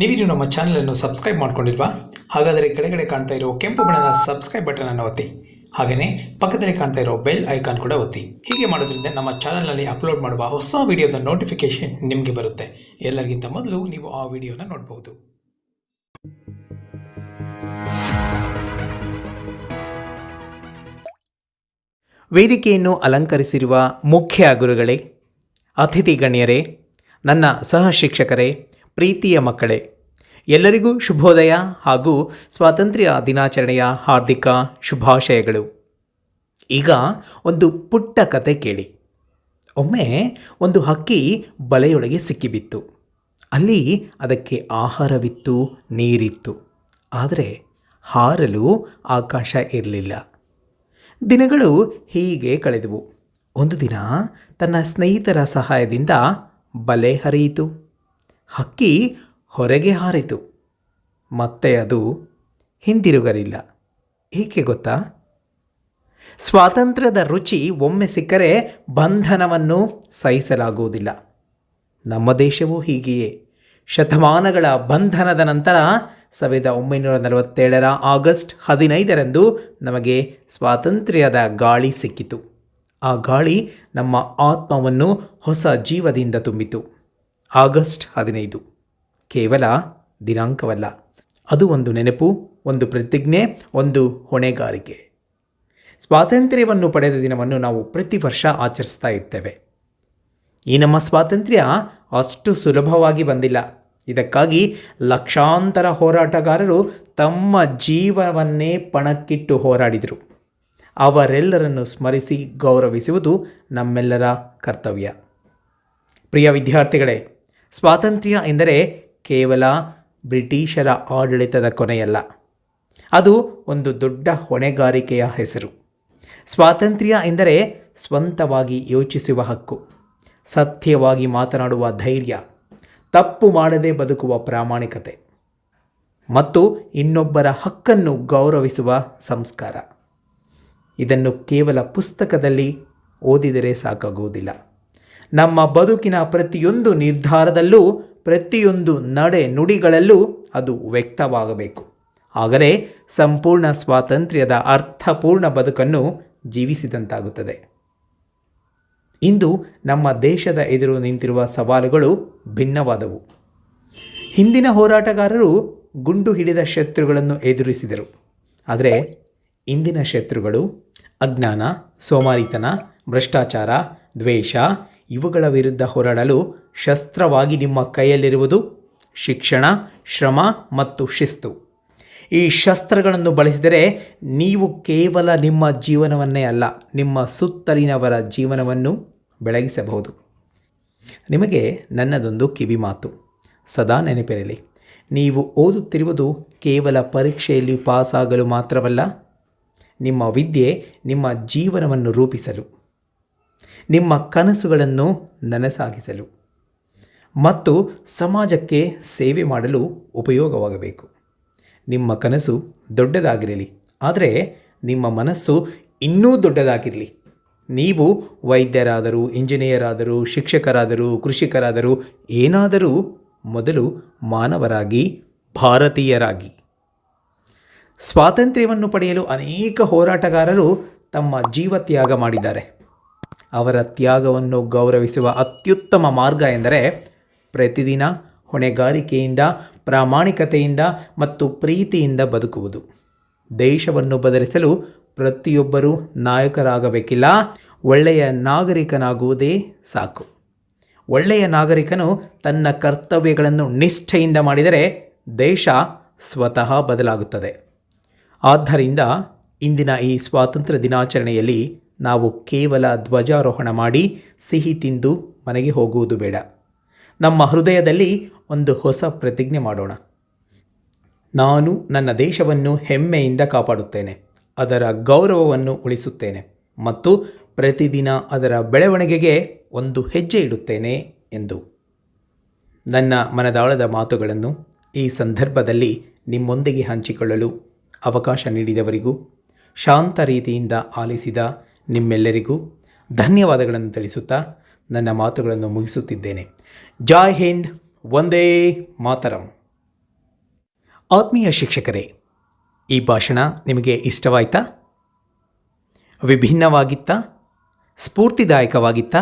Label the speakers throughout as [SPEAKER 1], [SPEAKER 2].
[SPEAKER 1] ನೀವಿನ್ನು ನಮ್ಮ ಚಾನಲನ್ನು ಸಬ್ಸ್ಕ್ರೈಬ್ ಮಾಡ್ಕೊಂಡಿಲ್ವಾ? ಹಾಗಾದರೆ ಕೆಳಗಡೆ ಕಾಣ್ತಾ ಇರೋ ಕೆಂಪು ಬಣ್ಣದ ಸಬ್ಸ್ಕ್ರೈಬ್ ಬಟನ್ ಅನ್ನು ಒತ್ತಿ. ಹಾಗೆಯೇ ಪಕ್ಕದಲ್ಲಿ ಕಾಣ್ತಾ ಇರೋ ಬೆಲ್ ಐಕಾನ್ ಕೂಡ ಒತ್ತಿ. ಹೀಗೆ ಮಾಡೋದ್ರಿಂದ ನಮ್ಮ ಚಾನಲ್ನಲ್ಲಿ ಅಪ್ಲೋಡ್ ಮಾಡುವ ಹೊಸ ವಿಡಿಯೋದ ನೋಟಿಫಿಕೇಶನ್ ನಿಮಗೆ ಬರುತ್ತೆ. ಎಲ್ಲರಿಗಿಂತ ಮೊದಲು ನೀವು ಆ ವಿಡಿಯೋನ ನೋಡಬಹುದು ವೇದಿಕೆಯನ್ನು ಅಲಂಕರಿಸಿರುವ ಮುಖ್ಯ ಗುರುಗಳೇ, ಅತಿಥಿ ಗಣ್ಯರೇ, ನನ್ನ ಸಹ ಶಿಕ್ಷಕರೇ ಪ್ರೀತಿಯ ಮಕ್ಕಳೇ, ಎಲ್ಲರಿಗೂ ಶುಭೋದಯ ಹಾಗೂ ಸ್ವಾತಂತ್ರ್ಯ ದಿನಾಚರಣೆಯ ಹಾರ್ದಿಕ ಶುಭಾಶಯಗಳು. ಈಗ ಒಂದು ಪುಟ್ಟ ಕತೆ ಕೇಳಿ. ಒಮ್ಮೆ ಒಂದು ಹಕ್ಕಿ ಬಲೆಯೊಳಗೆ ಸಿಕ್ಕಿಬಿತ್ತು. ಅಲ್ಲಿ ಅದಕ್ಕೆ ಆಹಾರವಿತ್ತು, ನೀರಿತ್ತು. ಆದರೆ ಹಾರಲು ಆಕಾಶ ಇರಲಿಲ್ಲ. ದಿನಗಳು ಹೀಗೆ ಕಳೆದವು. ಒಂದು ದಿನ ತನ್ನ ಸ್ನೇಹಿತರ ಸಹಾಯದಿಂದ ಬಲೆ ಹರಿಯಿತು. ಹಕ್ಕಿ ಹೊರಗೆ ಹಾರಿತು. ಮತ್ತೆ ಅದು ಹಿಂದಿರುಗಲಿಲ್ಲ. ಏಕೆ ಗೊತ್ತಾ? ಸ್ವಾತಂತ್ರ್ಯದ ರುಚಿ ಒಮ್ಮೆ ಸಿಕ್ಕರೆ ಬಂಧನವನ್ನು ಸಹಿಸಲಾಗುವುದಿಲ್ಲ. ನಮ್ಮ ದೇಶವೂ ಹೀಗೆಯೇ. ಶತಮಾನಗಳ ಬಂಧನದ ನಂತರ ಸಾವಿರದ ಒಂಬೈನೂರ ನಲವತ್ತೇಳರ ಆಗಸ್ಟ್ ಹದಿನೈದರಂದು ನಮಗೆ ಸ್ವಾತಂತ್ರ್ಯದ ಗಾಳಿ ಸಿಕ್ಕಿತು. ಆ ಗಾಳಿ ನಮ್ಮ ಆತ್ಮವನ್ನು ಹೊಸ ಜೀವದಿಂದ ತುಂಬಿತು. ಆಗಸ್ಟ್ ಹದಿನೈದು. ಕೇವಲ ದಿನಾಂಕವಲ್ಲ. ಅದು ಒಂದು ನೆನಪು, ಒಂದು ಪ್ರತಿಜ್ಞೆ, ಒಂದು ಹೊಣೆಗಾರಿಕೆ. ಸ್ವಾತಂತ್ರ್ಯವನ್ನು ಪಡೆದ ದಿನವನ್ನು ನಾವು ಪ್ರತಿ ವರ್ಷ ಆಚರಿಸ್ತಾ ಇರ್ತೇವೆ. ಈ ನಮ್ಮ ಸ್ವಾತಂತ್ರ್ಯ ಅಷ್ಟು ಸುಲಭವಾಗಿ ಬಂದಿಲ್ಲ. ಇದಕ್ಕಾಗಿ ಲಕ್ಷಾಂತರ ಹೋರಾಟಗಾರರು ತಮ್ಮ ಜೀವವನ್ನೇ ಪಣಕ್ಕಿಟ್ಟು ಹೋರಾಡಿದರು. ಅವರೆಲ್ಲರನ್ನು ಸ್ಮರಿಸಿ ಗೌರವಿಸುವುದು ನಮ್ಮೆಲ್ಲರ ಕರ್ತವ್ಯ. ಪ್ರಿಯ ವಿದ್ಯಾರ್ಥಿಗಳೇ ಸ್ವಾತಂತ್ರ್ಯ ಎಂದರೆ ಕೇವಲ ಬ್ರಿಟಿಷರ ಆಡಳಿತದ ಕೊನೆಯಲ್ಲ. ಅದು ಒಂದು ದೊಡ್ಡ ಹೊಣೆಗಾರಿಕೆಯ ಹೆಸರು. ಸ್ವಾತಂತ್ರ್ಯ ಎಂದರೆ ಸ್ವಂತವಾಗಿ ಯೋಚಿಸುವ ಹಕ್ಕು, ಸತ್ಯವಾಗಿ ಮಾತನಾಡುವ ಧೈರ್ಯ, ತಪ್ಪು ಮಾಡದೆ ಬದುಕುವ ಪ್ರಾಮಾಣಿಕತೆ, ಮತ್ತು ಇನ್ನೊಬ್ಬರ ಹಕ್ಕನ್ನು ಗೌರವಿಸುವ ಸಂಸ್ಕಾರ. ಇದನ್ನು ಕೇವಲ ಪುಸ್ತಕದಲ್ಲಿ ಓದಿದರೆ ಸಾಕಾಗುವುದಿಲ್ಲ. ನಮ್ಮ ಬದುಕಿನ ಪ್ರತಿಯೊಂದು ನಿರ್ಧಾರದಲ್ಲೂ ಪ್ರತಿಯೊಂದು ನಡೆ ನುಡಿಗಳಲ್ಲೂ ಅದು ವ್ಯಕ್ತವಾಗಬೇಕು. ಆಗಲೇ ಸಂಪೂರ್ಣ ಸ್ವಾತಂತ್ರ್ಯದ ಅರ್ಥಪೂರ್ಣ ಬದುಕನ್ನು ಜೀವಿಸಿದಂತಾಗುತ್ತದೆ. ಇಂದು ನಮ್ಮ ದೇಶದ ಎದುರು ನಿಂತಿರುವ ಸವಾಲುಗಳು ಭಿನ್ನವಾದವು. ಹಿಂದಿನ ಹೋರಾಟಗಾರರು ಗುಂಡು ಹಿಡಿದ ಶತ್ರುಗಳನ್ನು ಎದುರಿಸಿದರು. ಆದರೆ ಇಂದಿನ ಶತ್ರುಗಳು ಅಜ್ಞಾನ, ಸೋಮಾರಿತನ, ಭ್ರಷ್ಟಾಚಾರ, ದ್ವೇಷ ಇವುಗಳ ವಿರುದ್ಧ ಹೋರಾಡಲು ಶಸ್ತ್ರವಾಗಿ ನಿಮ್ಮ ಕೈಯಲ್ಲಿರುವುದು ಶಿಕ್ಷಣ, ಶ್ರಮ ಮತ್ತು ಶಿಸ್ತು. ಈ ಶಸ್ತ್ರಗಳನ್ನು ಬಳಸಿದರೆ ನೀವು ಕೇವಲ ನಿಮ್ಮ ಜೀವನವನ್ನೇ ಅಲ್ಲ, ನಿಮ್ಮ ಸುತ್ತಲಿನವರ ಜೀವನವನ್ನು ಬೆಳಗಿಸಬಹುದು. ನಿಮಗೆ ನನ್ನದೊಂದು ಕಿವಿ ಮಾತು. ಸದಾ ನೆನಪಿರಲಿ, ನೀವು ಓದುತ್ತಿರುವುದು ಕೇವಲ ಪರೀಕ್ಷೆಯಲ್ಲಿ ಪಾಸಾಗಲು ಮಾತ್ರವಲ್ಲ, ನಿಮ್ಮ ವಿದ್ಯೆ ನಿಮ್ಮ ಜೀವನವನ್ನು ರೂಪಿಸಲು. ನಿಮ್ಮ ಕನಸುಗಳನ್ನು ನನಸಾಗಿಸಲು ಮತ್ತು ಸಮಾಜಕ್ಕೆ ಸೇವೆ ಮಾಡಲು ಉಪಯೋಗವಾಗಬೇಕು. ನಿಮ್ಮ ಕನಸು ದೊಡ್ಡದಾಗಿರಲಿ, ಆದರೆ ನಿಮ್ಮ ಮನಸ್ಸು ಇನ್ನೂ ದೊಡ್ಡದಾಗಿರಲಿ. ನೀವು ವೈದ್ಯರಾದರೂ ಇಂಜಿನಿಯರ್ ಆದರೂ ಶಿಕ್ಷಕರಾದರೂ, ಕೃಷಿಕರಾದರೂ ಏನಾದರೂ ಮೊದಲು ಮಾನವರಾಗಿ, ಭಾರತೀಯರಾಗಿ. ಸ್ವಾತಂತ್ರ್ಯವನ್ನು ಪಡೆಯಲು ಅನೇಕ ಹೋರಾಟಗಾರರು ತಮ್ಮ ಜೀವತ್ಯಾಗ ಮಾಡಿದ್ದಾರೆ. ಅವರ ತ್ಯಾಗವನ್ನು ಗೌರವಿಸುವ ಅತ್ಯುತ್ತಮ ಮಾರ್ಗ ಎಂದರೆ ಪ್ರತಿದಿನ ಹೊಣೆಗಾರಿಕೆಯಿಂದ, ಪ್ರಾಮಾಣಿಕತೆಯಿಂದ ಮತ್ತು ಪ್ರೀತಿಯಿಂದ ಬದುಕುವುದು. ದೇಶವನ್ನು ಬದಲಿಸಲು ಪ್ರತಿಯೊಬ್ಬರೂ ನಾಯಕರಾಗಬೇಕಿಲ್ಲ, ಒಳ್ಳೆಯ ನಾಗರಿಕನಾಗುವುದೇ ಸಾಕು. ಒಳ್ಳೆಯ ನಾಗರಿಕನು ತನ್ನ ಕರ್ತವ್ಯಗಳನ್ನು ನಿಷ್ಠೆಯಿಂದ ಮಾಡಿದರೆ ದೇಶ ಸ್ವತಃ ಬದಲಾಗುತ್ತದೆ. ಆದ್ದರಿಂದ ಇಂದಿನ ಈ ಸ್ವಾತಂತ್ರ್ಯ ದಿನಾಚರಣೆಯಲ್ಲಿ ನಾವು ಕೇವಲ ಧ್ವಜಾರೋಹಣ ಮಾಡಿ ಸಿಹಿ ತಿಂದು ಮನೆಗೆ ಹೋಗುವುದು ಬೇಡ. ನಮ್ಮ ಹೃದಯದಲ್ಲಿ ಒಂದು ಹೊಸ ಪ್ರತಿಜ್ಞೆ ಮಾಡೋಣ. ನಾನು ನನ್ನ ದೇಶವನ್ನು ಹೆಮ್ಮೆಯಿಂದ ಕಾಪಾಡುತ್ತೇನೆ, ಅದರ ಗೌರವವನ್ನು ಉಳಿಸುತ್ತೇನೆ ಮತ್ತು ಪ್ರತಿದಿನ ಅದರ ಬೆಳವಣಿಗೆಗೆ ಒಂದು ಹೆಜ್ಜೆ ಇಡುತ್ತೇನೆ ಎಂದು. ನನ್ನ ಮನದಾಳದ ಮಾತುಗಳನ್ನು ಈ ಸಂದರ್ಭದಲ್ಲಿ ನಿಮ್ಮೊಂದಿಗೆ ಹಂಚಿಕೊಳ್ಳಲು ಅವಕಾಶ ನೀಡಿದವರಿಗೂ, ಶಾಂತ ರೀತಿಯಿಂದ ಆಲಿಸಿದ ನಿಮ್ಮೆಲ್ಲರಿಗೂ ಧನ್ಯವಾದಗಳನ್ನು ತಿಳಿಸುತ್ತಾ ನನ್ನ ಮಾತುಗಳನ್ನು ಮುಗಿಸುತ್ತಿದ್ದೇನೆ. ಜಾಯ್ ಹಿಂದ್ ಒಂದೇ ಮಾತರಂ. ಆತ್ಮೀಯ ಶಿಕ್ಷಕರೇ, ಈ ಭಾಷಣ ನಿಮಗೆ ಇಷ್ಟವಾಯ್ತಾ? ವಿಭಿನ್ನವಾಗಿತ್ತಾ? ಸ್ಫೂರ್ತಿದಾಯಕವಾಗಿತ್ತಾ?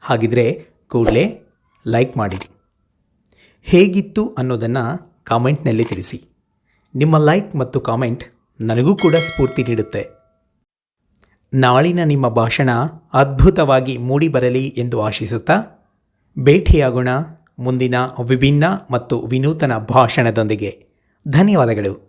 [SPEAKER 1] ಹಾಗಿದ್ರೆ ಕೂಡಲೇ ಲೈಕ್ ಮಾಡಿ. ಹೇಗಿತ್ತು ಅನ್ನೋದನ್ನು ಕಾಮೆಂಟ್ನಲ್ಲಿ ತಿಳಿಸಿ. ನಿಮ್ಮ ಲೈಕ್ ಮತ್ತು ಕಾಮೆಂಟ್ ನನಗೂ ಕೂಡ ಸ್ಫೂರ್ತಿ ನೀಡುತ್ತೆ. ನಾಳಿನ ನಿಮ್ಮ ಭಾಷಣ ಅದ್ಭುತವಾಗಿ ಮೂಡಿಬರಲಿ ಎಂದು ಆಶಿಸುತ್ತಾ ಭೇಟಿಯಾಗೋಣ ಮುಂದಿನ ವಿಭಿನ್ನ ಮತ್ತು ವಿನೂತನ ಭಾಷಣದೊಂದಿಗೆ. ಧನ್ಯವಾದಗಳು.